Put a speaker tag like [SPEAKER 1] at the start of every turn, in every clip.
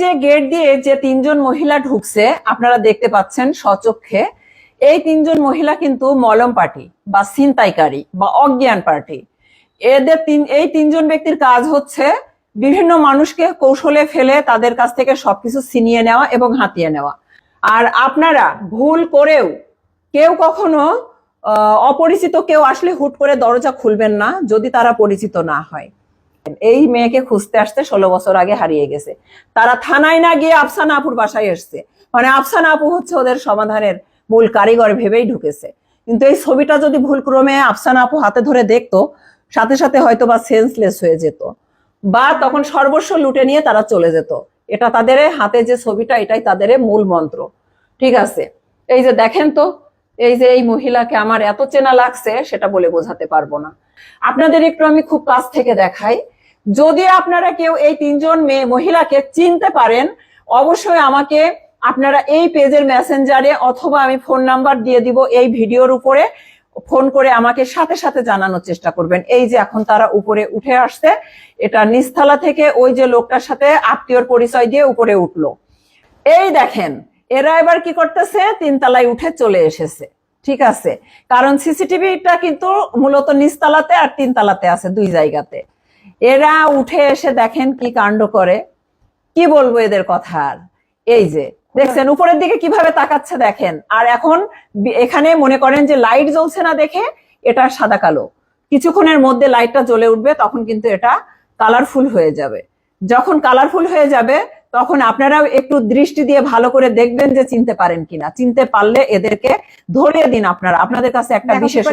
[SPEAKER 1] যে গেট দিয়ে যে তিনজন মহিলা ঢুকছে, আপনারা দেখতে পাচ্ছেন সচক্ষে এই তিনজন মহিলা কিন্তু মলম পার্টি বা ছিনতাইকারী বা অজ্ঞান পার্টি। এদের তিন, এই তিনজন ব্যক্তির কাজ হচ্ছে বিভিন্ন মানুষকে কৌশলে ফেলে তাদের কাছ থেকে সবকিছু ছিনিয়ে নেওয়া এবং হাতিয়ে নেওয়া। আর আপনারা ভুল করেও কেউ কখনো অপরিচিত কেউ আসলে হুট করে দরজা খুলবেন না যদি তারা পরিচিত না হয়। এই মেয়েকে খুঁজতে আসতে ষোলো বছর আগে হারিয়ে গেছে। তারা থানায় না গিয়ে আফসানা আপুর বাসায় এসছে। মানে আফসানা আপু হচ্ছে ওদের সমাধানের মূল কারিগর ভেবেই ঢুকেছে। কিন্তু এই ছবিটা যদি ভুলক্রমে আফসানা আপু হাতে ধরে দেখতো, সাথে সাথে হয়তো বা সেন্সলেস হয়ে যেত। বা তখন সর্বস্ব লুটে নিয়ে তারা চলে যেত। এটা তাদের হাতে যে ছবিটা, এটাই তাদের মূল মন্ত্র। ঠিক আছে? এই যে দেখেন তো, এই যে এই মহিলাকে আমার এত চেনা লাগছে, সেটা বলে বোঝাতে পারব না। আপনাদের একটু আমি খুব কাছ থেকে দেখাই। যদি আপনারা কেউ এই তিনজন মেয়ে মহিলাকে চিনতে পারেন, অবশ্যই আমাকে আপনারা এই পেজের মেসেঞ্জারে অথবা আমি ফোন নাম্বার দিয়ে দিব এই ভিডিওর উপরে। ফোন করে আমাকে সাথে সাথে জানানোর চেষ্টা করবেন। এই যে এখন তারা উপরে উঠে আসছে, এটা নিস্তালা থেকে ওই যে লোকটার সাথে আত্মীয়র পরিচয় দিয়ে উপরে উঠল। এই দেখেন, এরা এবার কি করতেছে? তিনতলায় উঠে চলে এসেছে। ঠিক আছে। কারণ সিসিটিভিটা কিন্তু মূলত নিচতলাতে আর তিনতলাতে আছে দুই জায়গাতে। এরা উঠে এসে দেখেন কি কাণ্ড করে। কি বলব এদের কথা আর? এই যে, দেখছেন, উপরের দিকে কীভাবে তাকাচ্ছে দেখেন। আর এখন এখানে মনে করেন যে লাইট জ্বলছে না দেখে, এটা সাদা কালো। কিছুক্ষণের মধ্যে লাইটটা জ্বলে উঠবে, তখন কিন্তু এটা কালারফুল হয়ে যাবে। যখন কালারফুল হয়ে যাবে তখন আপনারাও একটু দৃষ্টি দিয়ে ভালো করে দেখবেন যে চিনতে পারেন কিনা। চিনতে পারলে এদেরকে ধরিয়ে দিন আপনারা। আপনাদের কাছে একটা
[SPEAKER 2] কি
[SPEAKER 1] বিশেষ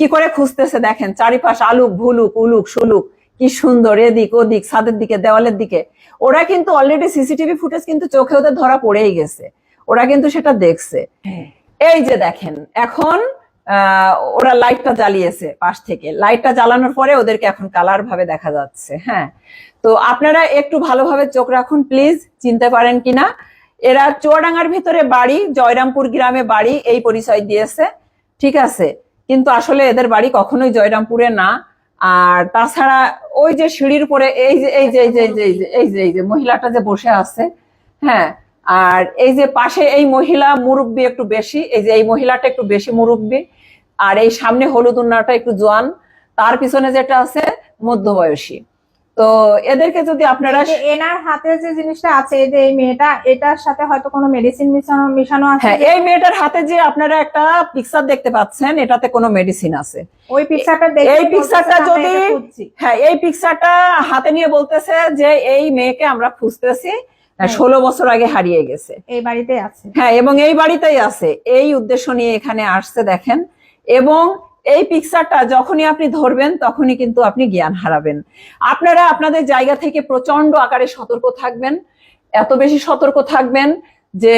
[SPEAKER 2] কি করে
[SPEAKER 1] খুঁজতেছে দেখেন চারিপাশ আলুক ভুলুক উলুক সুলুক। কি সুন্দর এদিক ওদিক ছাদের দিকে দেওয়ালের দিকে। ওরা কিন্তু অলরেডি সিসিটিভি ফুটেজ কিন্তু চোখে ওদের ধরা পড়েই গেছে। ওরা কিন্তু সেটা দেখছে। এই যে দেখেন এখন ওরা লাইটটা জ্বালিয়েছে পাশ থেকে। লাইটটা জ্বালানোর পরে ওদেরকে এখন কালার ভাবে দেখা যাচ্ছে হ্যাঁ। তো আপনারা একটু ভালোভাবে চোখ রাখুন প্লিজ চিনতে পারেন কিনা। এরা চুয়াডাঙ্গার ভিতরে বাড়ি, জয়রামপুর গ্রামে বাড়ি, এই পরিচয় দিয়েছে, ঠিক আছে। কিন্তু আসলে এদের বাড়ি কখনোই জয়রামপুরে না। আর তাছাড়া ওই যে সিঁড়ির যে, এই যে এই যে এই যে এই যে এই যে, মহিলাটা যে বসে আছে হ্যাঁ আর এই যে পাশে এই মহিলা মুরব্বী একটু বেশি এই যে এই মহিলাটা একটু বেশি মুরব্বী। আর এই সামনে হলুদ উন্নাটা একটু জোয়ান তার পিছনে যেটা আছে মধ্যবয়সী। তো এদেরকে যদি আপনারা
[SPEAKER 2] এনার হাতে যে জিনিসটা আছে এই যে এই মেয়েটা এটার সাথে হয়তো কোনো মেডিসিন মিশানো মিশানো আছে?
[SPEAKER 1] হ্যাঁ এই মেয়েটার হাতে যে আপনারা একটা পিকচার দেখতে পাচ্ছেন এটাতে কোনো মেডিসিন আছে।
[SPEAKER 2] ওই পিকচারটা দেখে
[SPEAKER 1] এই পিকচারটা যদি হ্যাঁ এই পিকচারটা হাতে নিয়ে বলতেছে যে এই মেয়েকে আমরা খুঁজতেছি ষোলো বছর আগে হারিয়ে গেছে।
[SPEAKER 2] এই বাড়িতে আছে।
[SPEAKER 1] হ্যাঁ এবং এই বাড়িতেই আছে। এই উদ্দেশ্য নিয়ে এখানে আসছে দেখেন। এবং এই পিকচারটা যখনই আপনি ধরবেন তখনই কিন্তু আপনি জ্ঞান হারাবেন। আপনারা আপনাদের জায়গা থেকে প্রচণ্ড আকারে সতর্ক থাকবেন এত বেশি সতর্ক থাকবেন যে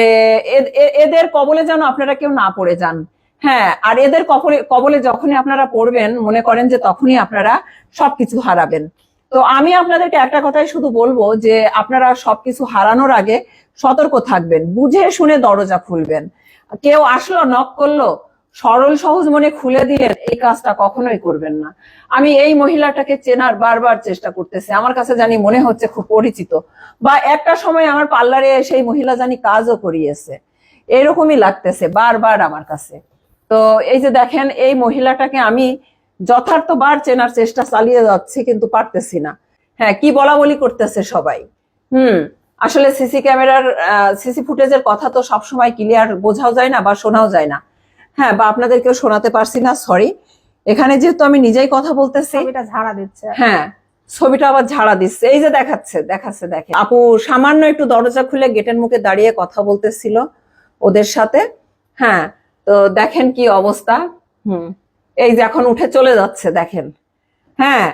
[SPEAKER 1] এদের কবলে যেন আপনারা কেউ না পড়ে যান। হ্যাঁ আর এদের কবলে কবলে যখনই আপনারা পড়বেন মনে করেন যে তখনই আপনারা সবকিছু হারাবেন। তো আমি আপনাদেরকে একটা কথাই শুধু বলব যে আপনারা সবকিছু হারানোর আগে সতর্ক থাকবেন, বুঝে শুনে দরজা খুলবেন। কেউ আসলো নক করল, সরল সহজ মনে খুলে দিলেন, এই কাজটা কখনোই করবেন না। আমি এই মহিলাটাকে চেনার বারবার চেষ্টা করতেছি। আমার কাছে জানি মনে হচ্ছে খুব পরিচিত। বা একটা সময় আমার পার্লারে সেই মহিলা জানি কাজও করিয়েছে। এরকমই লাগতেছে বারবার আমার কাছে। তো এই যে দেখেন, এই মহিলাটাকে আমি যথার্থবার চেনার চেষ্টা চালিয়ে যাচ্ছি কিন্তু পারতেছি না। হ্যাঁ কি বলা বলি করতেছে সবাই? হুম আসলে সিসি ক্যামেরার সিসি ফুটেজের কথা তো সবসময় ক্লিয়ার বোঝাও যায় না বা শোনাও যায় না। হ্যাঁ বা আপনাদেরকেও শোনাতে পারছি না সরি। এখানে যেহেতু আমি নিজেই কথা বলতেছি।
[SPEAKER 2] ছবিটা ঝাড়া দিচ্ছে।
[SPEAKER 1] হ্যাঁ ছবিটা আবার ঝাড়া দিচ্ছে। এই যে দেখাচ্ছে দেখাচ্ছে দেখে আপু সামান্য একটু দরজা খুলে গেটের মুখে দাঁড়িয়ে কথা বলতেছিল ওদের সাথে। হ্যাঁ তো দেখেন কি অবস্থা। হুম। এই যে এখন উঠে চলে যাচ্ছে, দেখেন। হ্যাঁ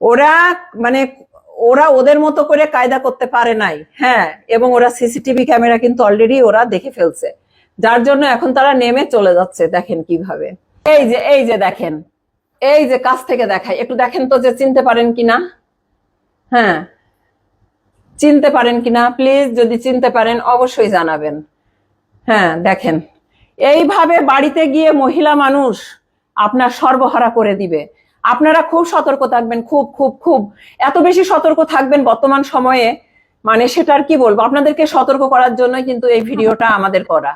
[SPEAKER 1] ওরা মানে ওরা ওদের মতো করে কায়দা করতে পারে নাই। হ্যাঁ এবং ওরা সিসিটিভি ক্যামেরা কিন্তু অলরেডি ওরা দেখে ফেলছে। যার জন্য এখন তারা নেমে চলে যাচ্ছে, দেখেন কীভাবে। এই যে এই যে দেখেন, এই যে কাছ থেকে দেখায় একটু দেখেন তো যে চিনতে পারেন কিনা। হ্যাঁ চিনতে পারেন কিনা? প্লিজ, যদি চিনতে পারেন, অবশ্যই জানাবেন। হ্যাঁ দেখেন। এইভাবে বাড়িতে গিয়ে মহিলা মানুষ আপনার সর্বহারা করে দিবে। আপনারা খুব সতর্ক থাকবেন, খুব খুব খুব। এত বেশি সতর্ক থাকবেন বর্তমান সময়ে মানে সেটার কি বলব? আপনাদেরকে সতর্ক করার জন্য কিন্তু এই ভিডিওটা আমাদের করা।